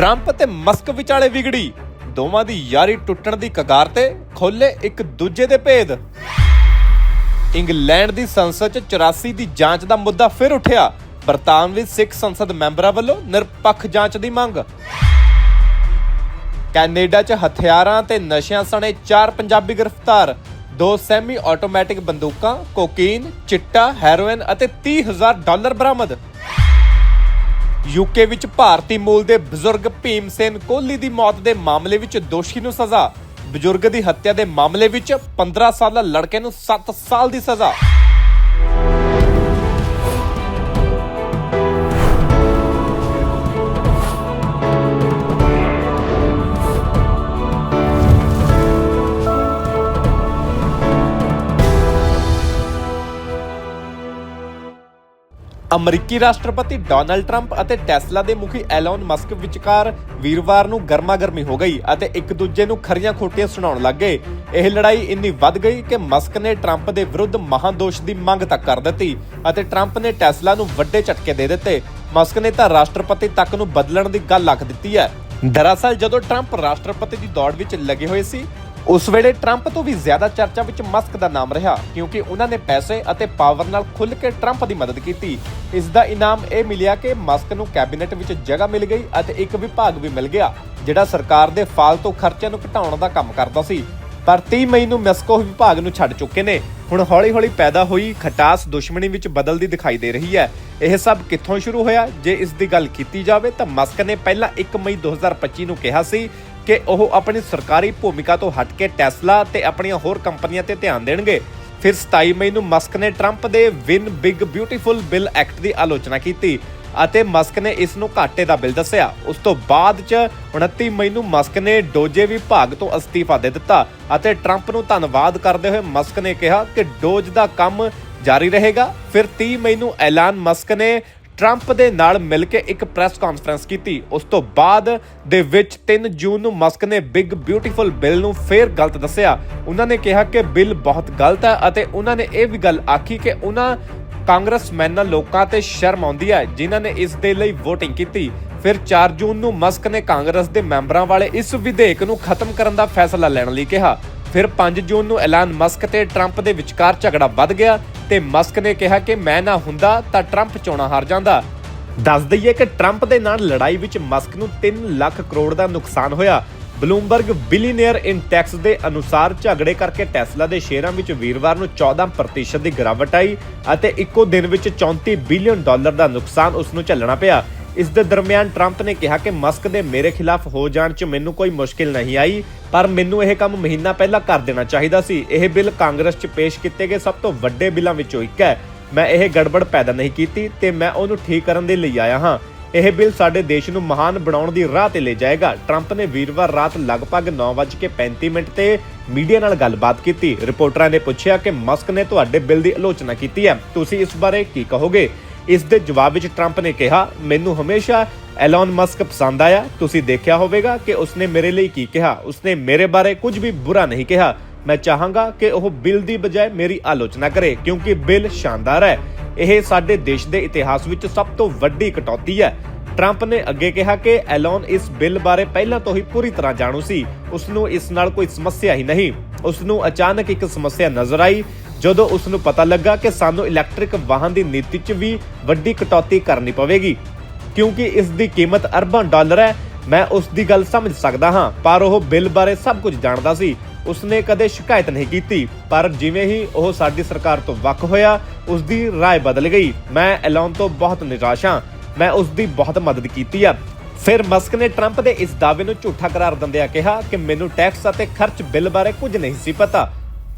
Trump ਅਤੇ Musk ਵਿਚਾਲੇ ਵਿਗੜੀ। ਦੋਵਾਂ ਦੀ ਯਾਰੀ ਟੁੱਟਣ ਦੀ ਕਗਾਰ ਤੇ ਖੋਲੇ ਇੱਕ ਦੂਜੇ ਦੇ ਭੇਦ। ਇੰਗਲੈਂਡ ਦੀ ਸੰਸਦ 'ਚ 84 ਦੀ ਜਾਂਚ ਦਾ ਮੁੱਦਾ ਫਿਰ ਉੱਠਿਆ। ਬਰਤਾਨਵੀ ਸਿੱਖ ਸੰਸਦ ਮੈਂਬਰਾਂ ਵੱਲੋਂ ਨਿਰਪੱਖ ਜਾਂਚ ਦੀ ਮੰਗ। ਕੈਨੇਡਾ 'ਚ ਹਥਿਆਰਾਂ ਤੇ ਨਸ਼ਿਆਂ ਸਣੇ ਚਾਰ ਪੰਜਾਬੀ ਗ੍ਰਿਫਤਾਰ। ਦੋ ਸੈਮੀ ਆਟੋਮੈਟਿਕ ਬੰਦੂਕਾਂ, ਕੋਕੀਨ, ਚਿੱਟਾ, ਹੈਰੋਇਨ ਅਤੇ 30000 ਡਾਲਰ ਬਰਾਮਦ। ਯੂਕੇ ਵਿੱਚ ਭਾਰਤੀ ਮੂਲ ਦੇ ਬਜ਼ੁਰਗ ਭੀਮ ਸੈਨ ਕੋਹਲੀ ਦੀ ਮੌਤ ਦੇ ਮਾਮਲੇ ਵਿੱਚ ਦੋਸ਼ੀ ਨੂੰ ਸਜ਼ਾ। ਬਜ਼ੁਰਗ ਦੀ ਹੱਤਿਆ ਦੇ ਮਾਮਲੇ ਵਿੱਚ 15 ਸਾਲਾ ਲੜਕੇ ਨੂੰ 7 ਸਾਲ ਦੀ ਸਜ਼ਾ। ਅਮਰੀਕੀ ਰਾਸ਼ਟਰਪਤੀ ਡੋਨਲਡ ਟਰੰਪ ਅਤੇ ਟੈਸਲਾ ਦੇ ਮੁਖੀ ਐਲਨ ਮਸਕ ਵਿਚਕਾਰ ਵੀਰਵਾਰ ਨੂੰ ਗਰਮਾ-ਗਰਮੀ ਹੋ ਗਈ ਅਤੇ ਇੱਕ ਦੂਜੇ ਨੂੰ ਖਰੀਆਂ ਖੋਟੀਆਂ ਸੁਣਾਉਣ ਲੱਗੇ ਇਹ ਲੜਾਈ ਇੰਨੀ ਵੱਧ ਗਈ ਕਿ ਮਸਕ ਨੇ ਟਰੰਪ ਦੇ ਵਿਰੁੱਧ ਮਹਾਦੋਸ਼ ਦੀ ਮੰਗ ਤੱਕ ਕਰ ਦਿੱਤੀ ਅਤੇ ਟਰੰਪ ਨੇ ਟੈਸਲਾ ਨੂੰ ਵੱਡੇ ਝਟਕੇ ਦੇ ਦਿੱਤੇ। ਮਸਕ ਨੇ ਤਾਂ ਰਾਸ਼ਟਰਪਤੀ ਤੱਕ ਨੂੰ ਬਦਲਣ ਦੀ ਗੱਲ ਆਖ ਦਿੱਤੀ ਹੈ। ਦਰਅਸਲ ਜਦੋਂ ਟਰੰਪ ਰਾਸ਼ਟਰਪਤੀ ਦੀ ਦੌੜ ਵਿੱਚ ਲੱਗੇ ਹੋਏ ਸੀ ਉਸ ਵੇਲੇ ਟਰੰਪ ਤੋਂ ਵੀ ਜ਼ਿਆਦਾ ਚਰਚਾ ਵਿੱਚ ਮਸਕ ਦਾ ਨਾਮ ਰਿਹਾ, ਕਿਉਂਕਿ ਉਹਨਾਂ ਨੇ ਪੈਸੇ ਅਤੇ ਪਾਵਰ ਨਾਲ ਖੁੱਲ੍ਹ ਕੇ ਟਰੰਪ ਦੀ ਮਦਦ ਕੀਤੀ। ਇਸ ਦਾ ਇਨਾਮ ਇਹ ਮਿਲਿਆ ਕਿ ਮਸਕ ਨੂੰ ਕੈਬਨਿਟ ਵਿੱਚ ਜਗ੍ਹਾ ਮਿਲ ਗਈ ਅਤੇ ਇੱਕ ਵਿਭਾਗ ਵੀ ਮਿਲ ਗਿਆ, ਜਿਹੜਾ ਸਰਕਾਰ ਦੇ ਫਾਲਤੂ ਖਰਚਿਆਂ ਨੂੰ ਘਟਾਉਣ ਦਾ ਕੰਮ ਕਰਦਾ ਸੀ। ਪਰ 30 ਮਈ ਨੂੰ ਮੈਸਕੋ ਵਿਭਾਗ ਨੂੰ ਛੱਡ ਚੁੱਕੇ ਨੇ। ਹੁਣ ਹੌਲੀ-ਹੌਲੀ ਪੈਦਾ ਹੋਈ ਖਟਾਸ ਦੁਸ਼ਮਣੀ ਵਿੱਚ ਬਦਲਦੀ ਦਿਖਾਈ ਦੇ ਰਹੀ ਹੈ। ਇਹ ਸਭ ਕਿੱਥੋਂ ਸ਼ੁਰੂ ਹੋਇਆ? ਜੇ ਇਸ ਦੀ ਗੱਲ ਕੀਤੀ ਜਾਵੇ ਤਾਂ ਮਸਕ ਨੇ ਪਹਿਲਾਂ 1 ਮਈ 2025 ਨੂੰ ਕਿਹਾ ਸੀ ਕਿ ਉਹ ਆਪਣੀ ਸਰਕਾਰੀ ਭੂਮਿਕਾ ਤੋਂ ਹਟ ਕੇ ਟੈਸਲਾ ਤੇ ਆਪਣੀਆਂ ਹੋਰ ਕੰਪਨੀਆਂ ਤੇ ਧਿਆਨ ਦੇਣਗੇ। ਫਿਰ 27 ਮਈ ਨੂੰ ਮਸਕ ਨੇ ਟਰੰਪ ਦੇ one big beautiful bill act ਦੀ ਆਲੋਚਨਾ ਕੀਤੀ ਅਤੇ ਮਸਕ ਨੇ ਇਸ ਨੂੰ ਘਾਟੇ ਦਾ ਬਿੱਲ ਦੱਸਿਆ। ਉਸ ਤੋਂ ਬਾਅਦ ਚ 29 ਮਈ ਨੂੰ ਮਸਕ ਨੇ ਡੋਜੇ ਵਿਭਾਗ ਤੋਂ ਅਸਤੀਫਾ ਦੇ ਦਿੱਤਾ ਅਤੇ ਟਰੰਪ ਨੂੰ ਧੰਨਵਾਦ ਕਰਦੇ ਹੋਏ ਮਸਕ ਨੇ ਕਿਹਾ ਕਿ ਡੋਜ ਦਾ ਕੰਮ ਜਾਰੀ ਰਹੇਗਾ। ਫਿਰ 30 ਮਈ ਨੂੰ ਐਲਾਨ ਮਸਕ ਨੇ ਟਰੰਪ ਦੇ ਨਾਲ ਮਿਲ ਕੇ ਇੱਕ ਪ੍ਰੈਸ ਕਾਨਫਰੰਸ ਕੀਤੀ। ਉਸ ਤੋਂ ਬਾਅਦ ਦੇ ਵਿੱਚ 3 ਜੂਨ ਨੂੰ ਮਸਕ ਨੇ ਬਿਗ ਬਿਊਟੀਫੁਲ ਬਿੱਲ ਨੂੰ ਫੇਰ ਗਲਤ ਦੱਸਿਆ। ਉਹਨਾਂ ਨੇ ਕਿਹਾ ਕਿ ਬਿੱਲ ਬਹੁਤ ਗਲਤ ਹੈ ਅਤੇ ਉਹਨਾਂ ਨੇ ਇਹ ਵੀ ਗੱਲ ਆਖੀ ਕਿ ਉਹਨਾਂ ਕਾਂਗਰਸਮੈਨਾਂ ਲੋਕਾਂ ਤੇ ਸ਼ਰਮ ਆਉਂਦੀ ਹੈ, ਜਿਨ੍ਹਾਂ ਨੇ ਇਸ ਦੇ ਲਈ VOTING ਕੀਤੀ। ਫਿਰ 4 ਜੂਨ ਨੂੰ ਮਸਕ ਨੇ ਕਾਂਗਰਸ ਦੇ ਮੈਂਬਰਾਂ ਵਾਲੇ ਇਸ ਵਿਧੇਇਕ ਨੂੰ ਖਤਮ ਕਰਨ ਦਾ ਫੈਸਲਾ ਲੈਣ ਲਈ ਕਿਹਾ। ਫਿਰ 5 ਜੂਨ ਨੂੰ ਐਲਾਨ ਮਸਕ ਤੇ ਟਰੰਪ ਦੇ ਵਿਚਕਾਰ ਝਗੜਾ ਵੱਧ ਗਿਆ ਤੇ ਮਸਕ ਨੇ ਕਿਹਾ ਕਿ ਮੈਂ ਨਾ ਹੁੰਦਾ ਤਾਂ ਟਰੰਪ ਚੋਣਾਂ ਹਾਰ ਜਾਂਦਾ। ਦੱਸ ਦਈਏ ਕਿ ਟਰੰਪ ਦੇ ਨਾਲ ਲੜਾਈ ਵਿੱਚ ਮਸਕ ਨੂੰ 3 ਲੱਖ ਕਰੋੜ ਦਾ ਨੁਕਸਾਨ ਹੋਇਆ। ਬਲੂਮਬਰਗ ਬਿਲੀਨੀਅਰ ਇਨ ਟੈਕਸ ਦੇ ਅਨੁਸਾਰ ਝਗੜੇ ਕਰਕੇ ਟੈਸਲਾ ਦੇ ਸ਼ੇਅਰਾਂ ਵਿੱਚ ਵੀਰਵਾਰ ਨੂੰ 14% ਦੀ ਗਿਰਾਵਟ ਆਈ ਅਤੇ ਇੱਕੋ ਦਿਨ ਵਿੱਚ 34 ਬਿਲੀਅਨ ਡਾਲਰ ਦਾ ਨੁਕਸਾਨ ਉਸ ਨੂੰ ਝੱਲਣਾ ਪਿਆ। ਇਸ ਦੇ ਦਰਮਿਆਨ ਟਰੰਪ ਨੇ ਕਿਹਾ ਕਿ ਮਸਕ ਦੇ ਮੇਰੇ ਖਿਲਾਫ ਹੋ ਜਾਣ 'ਚ ਮੈਨੂੰ ਕੋਈ ਮੁਸ਼ਕਿਲ ਨਹੀਂ ਆਈ, ਪਰ ਮੈਨੂੰ ਇਹ ਕੰਮ ਮਹੀਨਾ ਪਹਿਲਾਂ ਕਰ ਦੇਣਾ ਚਾਹੀਦਾ ਸੀ। ਇਹ ਬਿੱਲ ਕਾਂਗਰਸ 'ਚ ਪੇਸ਼ ਕੀਤੇ ਗਏ ਸਭ ਤੋਂ ਵੱਡੇ ਬਿੱਲਾਂ ਵਿੱਚੋਂ ਇੱਕ ਹੈ। ਮੈਂ ਇਹ ਗੜਬੜ ਪੈਦਾ ਨਹੀਂ ਕੀਤੀ ਤੇ ਮੈਂ ਉਹਨੂੰ ਠੀਕ ਕਰਨ ਦੇ ਲਈ ਆਇਆ ਹਾਂ। ਇਹ ਬਿੱਲ ਸਾਡੇ ਦੇਸ਼ ਨੂੰ ਮਹਾਨ ਬਣਾਉਣ ਦੀ ਰਾਹ ਤੇ ਲੈ ਜਾਏਗਾ। ਟਰੰਪ ਨੇ ਵੀਰਵਾਰ ਰਾਤ ਲਗਭਗ 9:35 ਮਿੰਟ ਤੇ ਮੀਡੀਆ ਨਾਲ ਗੱਲਬਾਤ ਕੀਤੀ। ਰਿਪੋਰਟਰਾਂ ਨੇ ਪੁੱਛਿਆ ਕਿ ਮਸਕ ਨੇ ਤੁਹਾਡੇ ਬਿੱਲ ਦੀ ਆਲੋਚਨਾ ਕੀਤੀ ਹੈ। ਤੁਸੀਂ ਇਸ ਬਾਰੇ ਕੀ ਕਹੋਗੇ? ਇਸ ਦੇ ਜਵਾਬ ਵਿੱਚ ਟਰੰਪ ਨੇ ਕਿਹਾ, ਮੈਨੂੰ ਹਮੇਸ਼ਾ ਐਲਨ ਮਸਕ ਪਸੰਦ ਆਇਆ। ਤੁਸੀਂ ਦੇਖਿਆ ਹੋਵੇਗਾ ਕਿ ਉਸਨੇ ਮੇਰੇ ਲਈ ਕੀ ਕਿਹਾ। ਉਸਨੇ ਮੇਰੇ ਬਾਰੇ ਕੁਝ ਵੀ ਬੁਰਾ ਨਹੀਂ ਕਿਹਾ। ਮੈਂ ਚਾਹਾਂਗਾ ਕਿ ਉਹ ਬਿੱਲ ਦੀ ਬਜਾਏ ਮੇਰੀ ਆਲੋਚਨਾ ਕਰੇ, ਕਿਉਂਕਿ ਬਿੱਲ ਸ਼ਾਨਦਾਰ ਹੈ। ਇਹ ਸਾਡੇ ਦੇਸ਼ ਦੇ ਇਤਿਹਾਸ ਵਿੱਚ ਸਭ ਤੋਂ ਵੱਡੀ ਕਟੌਤੀ ਹੈ। ਟਰੰਪ ਨੇ ਅੱਗੇ ਕਿਹਾ ਕਿ ਐਲਨ ਇਸ ਬਿੱਲ ਬਾਰੇ ਪਹਿਲਾਂ ਤੋਂ ਹੀ ਪੂਰੀ ਤਰ੍ਹਾਂ ਜਾਣੂ ਸੀ। ਉਸ ਨੂੰ ਇਸ ਨਾਲ ਕੋਈ ਸਮੱਸਿਆ ਹੀ ਨਹੀਂ। ਉਸ ਨੂੰ ਅਚਾਨਕ ਇੱਕ ਸਮੱਸਿਆ ਨਜ਼ਰ ਆਈ। ਜਦੋਂ ਉਸ ਨੂੰ ਪਤਾ ਲੱਗਾ ਕਿ ਸਾਨੂੰ ਇਲੈਕਟ੍ਰਿਕ ਵਾਹਨ ਦੀ ਨੀਤੀ 'ਚ ਵੀ ਵੱਡੀ ਕਟੌਤੀ ਕਰਨੀ ਪਵੇਗੀ ਕਿਉਂਕਿ ਇਸ ਦੀ ਕੀਮਤ ਅਰਬਾਂ ਡਾਲਰ ਹੈ ਮੈਂ ਉਸ ਦੀ ਗੱਲ ਸਮਝ ਸਕਦਾ ਹਾਂ ਪਰ ਉਹ ਬਿੱਲ ਬਾਰੇ ਸਭ ਕੁਝ ਜਾਣਦਾ ਸੀ ਉਸਨੇ ਕਦੇ ਸ਼ਿਕਾਇਤ ਨਹੀਂ ਕੀਤੀ ਪਰ ਜਿਵੇਂ ਹੀ ਉਹ ਸਾਡੀ ਸਰਕਾਰ ਤੋਂ ਵੱਖ ਹੋਇਆ ਉਸ ਦੀ رائے ਬਦਲ ਗਈ ਮੈਂ ਐਲਨ ਤੋਂ ਬਹੁਤ ਨਿਰਾਸ਼ ਹਾਂ ਮੈਂ ਉਸ ਦੀ ਬਹੁਤ ਮਦਦ ਕੀਤੀ ਆ ਫਿਰ ਮਸਕ ਨੇ ਟਰੰਪ ਦੇ ਇਸ ਦਾਅਵੇ ਨੂੰ ਝੂਠਾ ਕਰਾਰ ਦਿੰਦਿਆਂ ਕਿਹਾ ਕਿ ਮੈਨੂੰ ਟੈਕਸ ਅਤੇ ਖਰਚ ਬਿੱਲ ਬਾਰੇ ਕੁਝ ਨਹੀਂ ਸੀ ਪਤਾ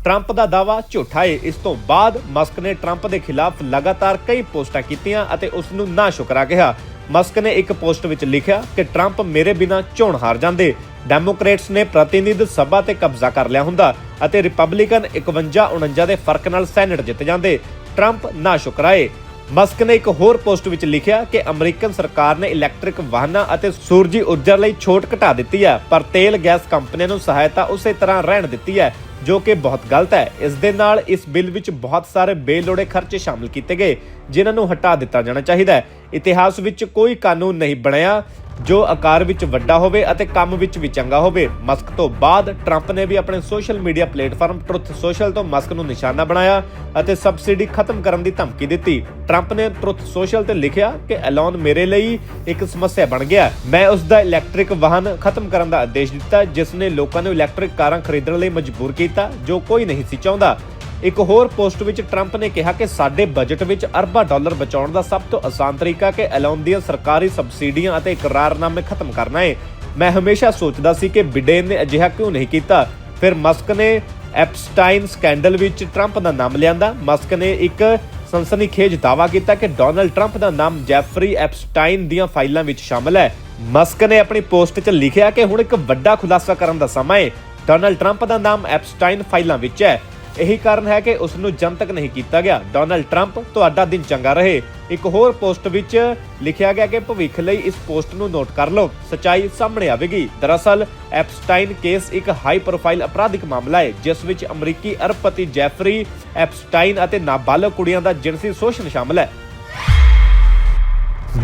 ਟਰੰਪ ਦਾ ਦਾਅਵਾ ਝੂਠਾ ਹੈ ਇਸ ਤੋਂ ਬਾਅਦ ਮਸਕ ਨੇ ਟਰੰਪ ਦੇ ਖਿਲਾਫ ਲਗਾਤਾਰ ਕਈ ਪੋਸਟਾਂ ਕੀਤੀਆਂ ਅਤੇ ਉਸ ਨੂੰ ਨਾ ਸ਼ੁਕਰਾ ਕਿਹਾ। ਮਸਕ ਨੇ ਇੱਕ ਪੋਸਟ ਵਿੱਚ ਲਿਖਿਆ ਕਿ ਟਰੰਪ ਮੇਰੇ ਬਿਨਾਂ ਚੋਣ ਹਾਰ ਜਾਂਦੇ। ਡੈਮੋਕ੍ਰੇਟਸ ਨੇ ਪ੍ਰਤੀਨਿਧ ਸਭਾ ਤੇ ਕਬਜ਼ਾ ਕਰ ਲਿਆ ਹੁੰਦਾ ਅਤੇ ਰਿਪਬਲਿਕਨ 51 49 ਦੇ ਫ਼ਰਕ ਨਾਲ ਸੈਨੇਟ ਜਿੱਤ ਜਾਂਦੇ। ਟਰੰਪ ਨਾ ਸ਼ੁਕਰਾਏ ਮਸਕ ਨੇ ਇੱਕ ਹੋਰ ਪੋਸਟ ਵਿੱਚ ਲਿਖਿਆ ਕਿ ਅਮਰੀਕਨ ਸਰਕਾਰ ਨੇ ਇਲੈਕਟ੍ਰਿਕ ਵਾਹਨਾਂ ਅਤੇ ਸੂਰਜੀ ਊਰਜਾ ਲਈ ਛੋਟ ਘਟਾ ਦਿੱਤੀ ਹੈ, ਪਰ ਤੇਲ ਗੈਸ ਕੰਪਨੀਆਂ ਨੂੰ ਸਹਾਇਤਾ ਉਸੇ ਤਰ੍ਹਾਂ ਰਹਿਣ ਦਿੱਤੀ ਹੈ। ਜੋ ਕਿ ਬਹੁਤ ਗਲਤ ਹੈ। ਇਸ ਦੇ ਨਾਲ ਇਸ ਬਿੱਲ ਵਿੱਚ ਬਹੁਤ ਸਾਰੇ ਬੇਲੋੜੇ ਖਰਚੇ ਸ਼ਾਮਲ ਕੀਤੇ ਗਏ, ਜਿਨ੍ਹਾਂ ਨੂੰ ਹਟਾ ਦਿੱਤਾ ਜਾਣਾ ਚਾਹੀਦਾ ਹੈ। ਇਤਿਹਾਸ ਵਿੱਚ ਕੋਈ ਕਾਨੂੰਨ ਨਹੀਂ ਬਣਿਆ। ਜੋ ਆਕਾਰ ਵਿੱਚ ਵੱਡਾ ਹੋਵੇ ਅਤੇ ਕੰਮ ਵਿੱਚ ਵੀ ਚੰਗਾ ਹੋਵੇ। ਮਸਕ ਤੋਂ ਬਾਅਦ ਟਰੰਪ ਨੇ ਵੀ ਆਪਣੇ social media platform truth social ਤੋਂ ਮਸਕ ਨੂੰ ਨਿਸ਼ਾਨਾ ਬਣਾਇਆ ਅਤੇ ਸਬਸਿਡੀ ਖਤਮ ਕਰਨ ਦੀ ਧਮਕੀ ਦਿੱਤੀ। ਟਰੰਪ ਨੇ ਟਰੁੱਥ ਸੋਸ਼ਲ ਤੇ ਲਿਖਿਆ ਕਿ ਐਲਨ ਮੇਰੇ ਲਈ ਇੱਕ ਸਮੱਸਿਆ ਬਣ ਗਿਆ। ਮੈਂ ਉਸ ਦਾ ਇਲੈਕਟ੍ਰਿਕ ਵਾਹਨ ਖਤਮ ਕਰਨ ਦਾ ਆਦੇਸ਼ ਦਿੱਤਾ, ਜਿਸ ਨੇ ਲੋਕਾਂ ਨੂੰ ਇਲੈਕਟ੍ਰਿਕ ਕਾਰਾਂ ਖਰੀਦਣ ਲਈ ਮਜਬੂਰ ਕੀਤਾ, ਜੋ ਕੋਈ ਨਹੀਂ ਸੀ ਚਾਹੁੰਦਾ। ਇੱਕ ਹੋਰ ਪੋਸਟ ਵਿੱਚ ਟਰੰਪ ਨੇ ਕਿਹਾ ਕਿ ਸਾਡੇ ਬਜਟ ਵਿੱਚ ਅਰਬਾਂ ਡਾਲਰ ਬਚਾਉਣ ਦਾ ਸਭ ਤੋਂ ਆਸਾਨ ਤਰੀਕਾ ਕਿ ਐਲੋਨ ਦੀਆਂ ਸਰਕਾਰੀ ਸਬਸਿਡੀਆਂ ਅਤੇ ਇਕਰਾਰਨਾਮੇ ਖਤਮ ਕਰਨਾ ਹੈ ਮੈਂ ਹਮੇਸ਼ਾ ਸੋਚਦਾ ਸੀ ਕਿ ਬਿਡੇਨ ਨੇ ਅਜਿਹਾ ਕਿਉਂ ਨਹੀਂ ਕੀਤਾ। ਫਿਰ ਮਸਕ ਨੇ ਐਪਸਟਾਈਨ ਸਕੈਂਡਲ ਵਿੱਚ ਟਰੰਪ ਦਾ ਨਾਮ ਲਿਆਂਦਾ। ਮਸਕ ਨੇ ਇੱਕ ਸਨਸਨੀਖੇਜ ਦਾਅਵਾ ਕੀਤਾ ਕਿ ਡੋਨਲਡ ਟਰੰਪ ਦਾ ਨਾਮ ਜੈਫਰੀ ਐਪਸਟਾਈਨ ਦੀਆਂ ਫਾਈਲਾਂ ਵਿੱਚ ਸ਼ਾਮਲ ਹੈ। ਮਸਕ ਨੇ ਆਪਣੀ ਪੋਸਟ 'ਚ ਲਿਖਿਆ ਕਿ ਹੁਣ ਇੱਕ ਵੱਡਾ ਖੁਲਾਸਾ ਕਰਨ ਦਾ ਸਮਾਂ ਹੈ ਡੋਨਲਡ ਟਰੰਪ ਦਾ ਨਾਮ ਐਪਸਟਾਈਨ ਫਾਈਲਾਂ ਵਿੱਚ ਹੈ। ਇਹੀ ਕਾਰਨ ਹੈ ਕਿ ਉਸ ਨੂੰ ਜਨਤਕ ਨਹੀਂ ਕੀਤਾ ਗਿਆ। ਡੋਨਲਡ ਟਰੰਪ ਤੁਹਾਡਾ ਦਿਨ ਚੰਗਾ ਰਹੇ। ਇੱਕ ਹੋਰ ਪੋਸਟ ਵਿੱਚ ਲਿਖਿਆ ਗਿਆ ਕਿ ਭਵਿੱਖ ਲਈ ਇਸ ਪੋਸਟ ਨੂੰ ਨੋਟ ਕਰ ਲਓ। ਸਚਾਈ ਸਾਹਮਣੇ ਆਵੇਗੀ। ਦਰਅਸਲ, ਐਪਸਟਾਈਨ ਕੇਸ ਇੱਕ ਹਾਈ ਪ੍ਰੋਫਾਈਲ ਅਪਰਾਧਿਕ ਮਾਮਲਾ ਹੈ, ਜਿਸ ਵਿੱਚ ਅਮਰੀਕੀ ਅਰਬਪਤੀ ਜੈਫਰੀ, ਐਪਸਟਾਈਨ ਅਤੇ ਨਾਬਾਲਗ ਕੁੜੀਆਂ ਦਾ ਜਿਨਸੀ ਸ਼ੋਸ਼ਣ ਸ਼ਾਮਲ ਹੈ।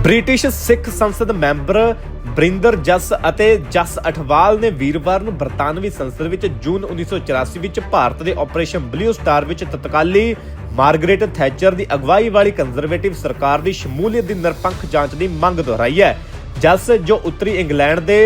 ਬ੍ਰਿਟਿਸ਼ ਸਿੱਖ ਸੰਸਦ ਮੈਂਬਰ ਬ੍ਰਿੰਦਰ ਜਸ ਅਤੇ ਜਸ ਅਠਵਾਲ ਨੇ ਵੀਰਵਾਰ ਨੂੰ ਬਰਤਾਨਵੀ ਸੰਸਦ ਵਿੱਚ ਜੂਨ 1984 ਵਿੱਚ ਭਾਰਤ ਦੇ ਆਪਰੇਸ਼ਨ ਬਲੂ ਸਟਾਰ ਵਿੱਚ ਤਤਕਾਲੀ ਮਾਰਗਰੇਟ ਥੈਚਰ ਦੀ ਅਗਵਾਈ ਵਾਲੀ ਕੰਜ਼ਰਵੇਟਿਵ ਸਰਕਾਰ ਦੀ ਸ਼ਮੂਲੀਅਤ ਦੀ ਨਿਰਪੱਖ ਜਾਂਚ ਦੀ ਮੰਗ ਦੁਹਰਾਈ ਹੈ। ਜਸ ਜੋ ਉੱਤਰੀ ਇੰਗਲੈਂਡ ਦੇ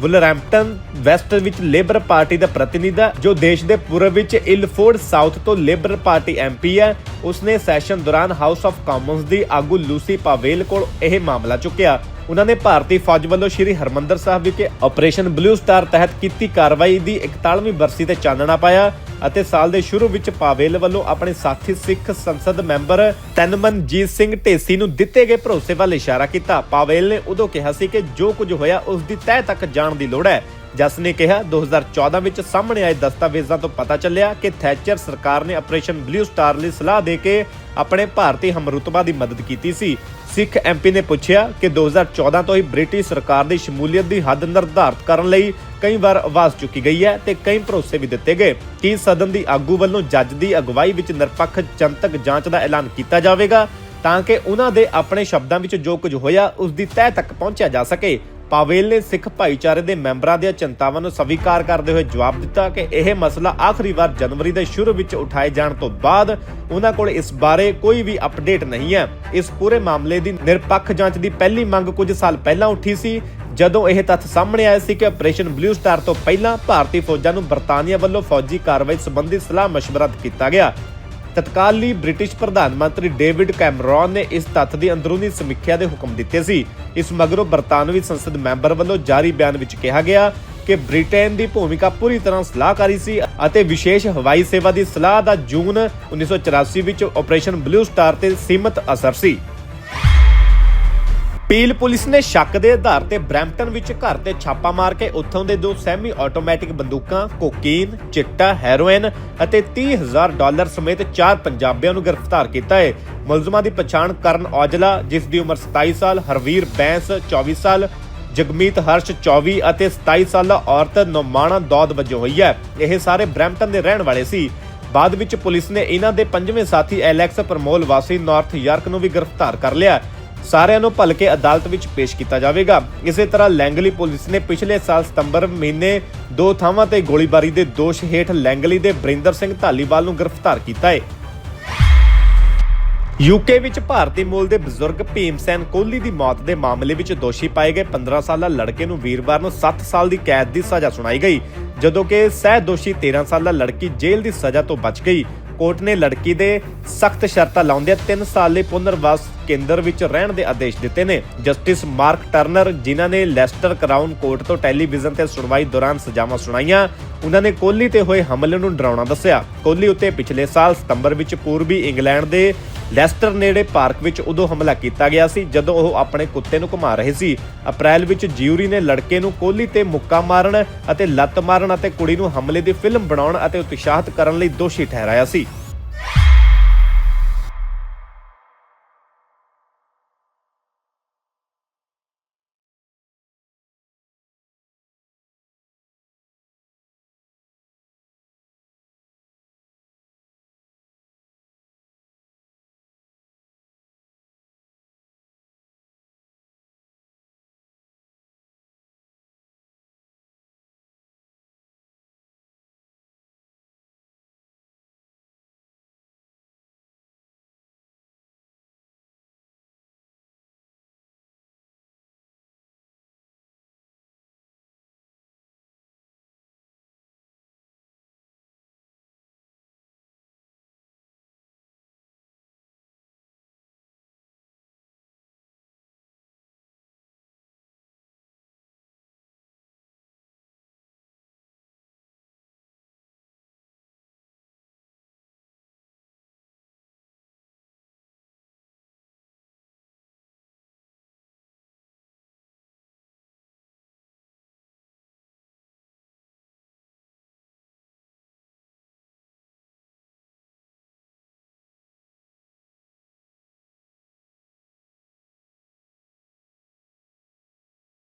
ਵੁਲਰਹੈਂਪਟਨ ਵੈਸਟ ਵਿੱਚ ਲੇਬਰ ਪਾਰਟੀ ਦਾ ਪ੍ਰਤੀਨਿਧ ਹੈ, ਜੋ ਦੇਸ਼ ਦੇ ਪੂਰਬ ਵਿੱਚ ਇਲਫੋਰਡ ਸਾਊਥ ਤੋਂ ਲੇਬਰ ਪਾਰਟੀ ਐਮਪੀ ਹੈ। ਉਸਨੇ ਸੈਸ਼ਨ ਦੌਰਾਨ ਹਾਊਸ ਆਫ ਕਾਮਨਸ ਦੀ ਆਗੂ ਲੂਸੀ ਪਾਵੇਲ ਕੋਲ ਇਹ ਮਾਮਲਾ ਚੁੱਕਿਆ। ਉਹਨਾਂ ਨੇ ਭਾਰਤੀ ਫੌਜ ਵੱਲੋਂ ਸ਼੍ਰੀ ਹਰਮੰਦਰ ਸਾਹਿਬ ਵਿਖੇ ਆਪਰੇਸ਼ਨ ਬਲੂ ਸਟਾਰ ਤਹਿਤ ਕੀਤੀ ਕਾਰਵਾਈ ਦੀ 41ਵੀਂ ਬਰਸੀ ਤੇ ਚਾਨਣਾ ਪਾਇਆ ਅਤੇ ਸਾਲ ਦੇ ਸ਼ੁਰੂ ਵਿੱਚ ਪਾਵੇਲ ਵੱਲੋਂ ਆਪਣੇ ਸਾਥੀ ਸਿੱਖ ਸੰਸਦ ਮੈਂਬਰ ਤਨਮਨਜੀਤ ਸਿੰਘ ਢੇਸੀ ਨੂੰ ਦਿੱਤੇ ਗਏ ਭਰੋਸੇ ਵੱਲ ਇਸ਼ਾਰਾ ਕੀਤਾ। ਪਾਵੇਲ ਨੇ ਉਦੋਂ ਕਿਹਾ ਸੀ ਕਿ ਜੋ ਕੁਝ ਹੋਇਆ ਉਸ ਦੀ ਤਹਿ ਤੱਕ ਜਾਣ ਦੀ ਲੋੜ ਹੈ। ਜਸ ਨੇ ਕਿਹਾ 2014 ਵਿੱਚ ਸਾਹਮਣੇ ਆਏ ਦਸਤਾਵੇਜ਼ਾਂ ਤੋਂ ਪਤਾ ਚੱਲਿਆ ਕਿ ਥੈਚਰ ਸਰਕਾਰ ਨੇ ਆਪਰੇਸ਼ਨ ਬਲੂ ਸਟਾਰ ਲਈ ਸਲਾਹ ਦੇ ਕੇ ਆਪਣੇ ਭਾਰਤੀ ਹਮਰੁਤਬਾ ਦੀ ਮਦਦ ਕੀਤੀ ਸੀ। ਸਿੱਖ ਐਮਪੀ ਨੇ ਪੁੱਛਿਆ ਕਿ 2014 ਤੋਂ ਹੀ ਬ੍ਰਿਟਿਸ਼ ਸਰਕਾਰ ਦੀ ਸ਼ਮੂਲੀਅਤ ਦੀ ਹੱਦ ਨਿਰਧਾਰਤ ਕਰਨ ਲਈ ਕਈ ਵਾਰ ਆਵਾਜ਼ ਚੁੱਕੀ ਗਈ ਹੈ ਤੇ ਕਈ ਭਰੋਸੇ ਵੀ ਦਿੱਤੇ ਗਏ। ਕੀ ਸਦਨ ਦੀ ਆਗੂ ਵੱਲੋਂ ਜੱਜ ਦੀ ਅਗਵਾਈ ਵਿੱਚ ਨਿਰਪੱਖ ਜਨਤਕ ਜਾਂਚ ਦਾ ਐਲਾਨ ਕੀਤਾ ਜਾਵੇਗਾ? ਤਾਂ ਕਿ ਉਹਨਾਂ ਦੇ ਆਪਣੇ ਸ਼ਬਦਾਂ ਵਿੱਚ ਜੋ ਕੁਝ ਹੋਇਆ, ਉਸ ਦੀ ਤਹਿ ਤੱਕ ਪਹੁੰਚਿਆ ਜਾ ਸਕੇ। ਪਾਵੇਲ ਨੇ ਸਿੱਖ ਭਾਈਚਾਰੇ ਦੇ ਮੈਂਬਰਾਂ ਦੀਆਂ ਚਿੰਤਾਵਾਂ ਨੂੰ ਸਵੀਕਾਰ ਕਰਦੇ ਹੋਏ ਜਵਾਬ ਦਿੱਤਾ ਕਿ ਇਹ ਮਸਲਾ ਆਖਰੀ ਵਾਰ ਜਨਵਰੀ ਦੇ ਸ਼ੁਰੂ ਵਿੱਚ ਉਠਾਏ ਜਾਣ ਤੋਂ ਬਾਅਦ ਉਹਨਾਂ ਕੋਲ ਇਸ ਬਾਰੇ ਕੋਈ ਵੀ ਅਪਡੇਟ ਨਹੀਂ ਹੈ। ਇਸ ਪੂਰੇ ਮਾਮਲੇ ਦੀ ਨਿਰਪੱਖ ਜਾਂਚ ਦੀ ਪਹਿਲੀ ਮੰਗ ਕੁਝ ਸਾਲ ਪਹਿਲਾਂ ਉੱਠੀ ਸੀ, ਜਦੋਂ ਇਹ ਤੱਥ ਸਾਹਮਣੇ ਆਇਆ ਸੀ ਕਿ ਆਪਰੇਸ਼ਨ ਬਲੂ ਸਟਾਰ ਤੋਂ ਪਹਿਲਾਂ ਭਾਰਤੀ ਫੌਜਾਂ ਨੂੰ ਬਰਤਾਨੀਆ ਵੱਲੋਂ ਫੌਜੀ ਕਾਰਵਾਈ ਸੰਬੰਧੀ ਸਲਾਹ مشਵਰਾ ਕੀਤਾ ਗਿਆ। ਤਤਕਾਲੀ ਬ੍ਰਿਟਿਸ਼ ਪ੍ਰਧਾਨ ਮੰਤਰੀ ਡੇਵਿਡ ਕੈਮਰੌਨ ਨੇ ਇਸ ਤੱਥ ਦੀ ਅੰਦਰੂਨੀ ਸਮੀਖਿਆ ਦੇ ਹੁਕਮ ਦਿੱਤੇ ਸੀ। ਇਸ ਮਗਰੋਂ ਬਰਤਾਨਵੀ ਸੰਸਦ ਮੈਂਬਰ ਵੱਲੋਂ ਜਾਰੀ ਬਿਆਨ ਵਿੱਚ ਕਿਹਾ ਗਿਆ ਕਿ ਬ੍ਰਿਟੇਨ ਦੀ ਭੂਮਿਕਾ ਪੂਰੀ ਤਰ੍ਹਾਂ ਸਲਾਹਕਾਰੀ ਸੀ ਅਤੇ ਵਿਸ਼ੇਸ਼ ਹਵਾਈ ਸੇਵਾ ਦੀ ਸਲਾਹ ਦਾ ਜੂਨ 1984 ਵਿੱਚ ਆਪਰੇਸ਼ਨ ਬਲੂ ਸਟਾਰ ਤੇ ਸੀਮਤ ਅਸਰ ਸੀ। ਪੀਲ ਪੁਲਿਸ ਨੇ ਸ਼ੱਕ ਦੇ ਆਧਾਰ ਤੇ ਬ੍ਰੈਂਪਟਨ ਵਿੱਚ ਘਰ ਤੇ ਛਾਪਾ ਮਾਰ ਕੇ ਉੱਥੋਂ ਦੇ ਦੋ ਸੈਮੀ ਆਟੋਮੈਟਿਕ ਬੰਦੂਕਾਂ, ਕੋਕੀਨ, ਚਿੱਟਾ, ਹੈਰੋਇਨ ਅਤੇ 30000 ਡਾਲਰ ਸਮੇਤ ਚਾਰ ਪੰਜਾਬੀਆਂ ਨੂੰ ਗ੍ਰਿਫਤਾਰ ਕੀਤਾ ਹੈ। ਮੁਲਜ਼ਮਾਂ ਦੀ ਪਛਾਣ ਕਰਨ ਔਜਲਾ, ਜਿਸ ਦੀ ਉਮਰ 27 ਸਾਲ, ਹਰਵੀਰ ਬੈਂਸ 24 ਸਾਲ, ਜਗਮੀਤ ਹਰਸ਼ 24 ਅਤੇ 27 ਸਾਲਾ ਔਰਤ ਨੋਮਾਣਾ ਦੌਦ ਵਜੋਂ ਹੋਈ ਹੈ। ਇਹ ਸਾਰੇ ਬ੍ਰੈਂਪਟਨ ਦੇ ਰਹਿਣ ਵਾਲੇ ਸੀ। ਬਾਅਦ ਵਿੱਚ ਪੁਲਿਸ ਨੇ ਇਹਨਾਂ ਦੇ ਪੰਜਵੇਂ ਸਾਥੀ ਐਲੈਕਸ ਪਰਮੋਲ ਵਾਸੀ ਨਾਰਥ ਯਾਰਕ ਨੂੰ ਵੀ ਗ੍ਰਿਫਤਾਰ ਕਰ ਲਿਆ। ਸਾਰਿਆਂ ਨੂੰ ਭਲਕੇ ਅਦਾਲਤ ਵਿੱਚ ਪੇਸ਼ ਕੀਤਾ ਜਾਵੇਗਾ। ਇਸੇ ਤਰ੍ਹਾਂ ਲੈਂਗਲੀ ਪੁਲਿਸ ਨੇ ਪਿਛਲੇ ਸਾਲ ਸਤੰਬਰ ਮਹੀਨੇ ਦੋ ਥਾਵਾਂ ਤੇ ਗੋਲੀਬਾਰੀ ਦੇ ਦੋਸ਼ ਹੇਠ ਲੈਂਗਲੀ ਦੇ ਬਰਿੰਦਰ ਸਿੰਘ ਧਾਲੀਵਾਲ ਨੂੰ ਗ੍ਰਿਫਤਾਰ ਕੀਤਾ ਹੈ। ਯੂਕੇ ਵਿੱਚ ਭਾਰਤੀ ਮੂਲ ਦੇ ਬਜ਼ੁਰਗ ਭੀਮਸੈਨ ਕੋਹਲੀ ਦੀ ਮੌਤ ਦੇ ਮਾਮਲੇ ਵਿੱਚ ਦੋਸ਼ੀ ਪਾਏ ਗਏ 15 ਸਾਲਾ ਲੜਕੇ ਨੂੰ ਵੀਰਵਾਰ ਨੂੰ 7 ਸਾਲ ਦੀ ਕੈਦ ਦੀ ਸਜ਼ਾ ਸੁਣਾਈ ਗਈ, ਜਦੋਂ ਕਿ ਸਹਿ ਦੋਸ਼ੀ 13 ਸਾਲਾ ਲੜਕੀ ਜੇਲ੍ਹ ਦੀ ਸਜ਼ਾ ਤੋਂ ਬਚ ਗਈ। ਕੋਰਟ ਨੇ ਲੜਕੀ ਦੇ ਸਖਤ ਸ਼ਰਤਾਂ ਲਾਉਂਦਿਆਂ 3 ਸਾਲ ਲਈ ਪੁਨਰਵਾਸ ਕੇਂਦਰ ਵਿੱਚ ਰਹਿਣ ਦੇ ਆਦੇਸ਼ ਦਿੱਤੇ ਨੇ। ਜਸਟਿਸ ਮਾਰਕ ਟਰਨਰ, ਜਿਨ੍ਹਾਂ ਨੇ ਲੈਸਟਰ ਕਰਾਊਨ ਕੋਰਟ ਤੋਂ ਟੈਲੀਵਿਜ਼ਨ ਤੇ ਸੁਣਵਾਈ ਦੌਰਾਨ ਸਜ਼ਾਵਾਂ ਸੁਣਾਈਆਂ, ਉਹਨਾਂ ਨੇ ਕੋਹਲੀ ਤੇ ਹੋਏ ਹਮਲੇ ਨੂੰ ਡਰਾਉਣਾ ਦੱਸਿਆ। ਕੋਹਲੀ ਉੱਤੇ ਪਿਛਲੇ ਸਾਲ ਸਤੰਬਰ ਵਿੱਚ ਪੂਰਬੀ ਇੰਗਲੈਂਡ ਦੇ ਲੈਸਟਰ ਨੇੜੇ ਪਾਰਕ ਵਿੱਚ ਉਦੋਂ ਹਮਲਾ ਕੀਤਾ ਗਿਆ ਸੀ, ਜਦੋਂ ਉਹ ਆਪਣੇ ਕੁੱਤੇ ਨੂੰ ਘੁਮਾ ਰਹੇ ਸੀ। ਅਪ੍ਰੈਲ ਵਿੱਚ ਜਿਊਰੀ ਨੇ ਲੜਕੇ ਨੂੰ ਕੋਹਲੀ ਤੇ ਮੁੱਕਾ ਮਾਰਨ ਅਤੇ ਲੱਤ ਮਾਰਨ ਅਤੇ ਕੁੜੀ ਨੂੰ ਹਮਲੇ ਦੀ ਫਿਲਮ ਬਣਾਉਣ ਅਤੇ ਉਤਸ਼ਾਹਤ ਕਰਨ ਲਈ ਦੋਸ਼ੀ ਠਹਿਰਾਇਆ ਸੀ।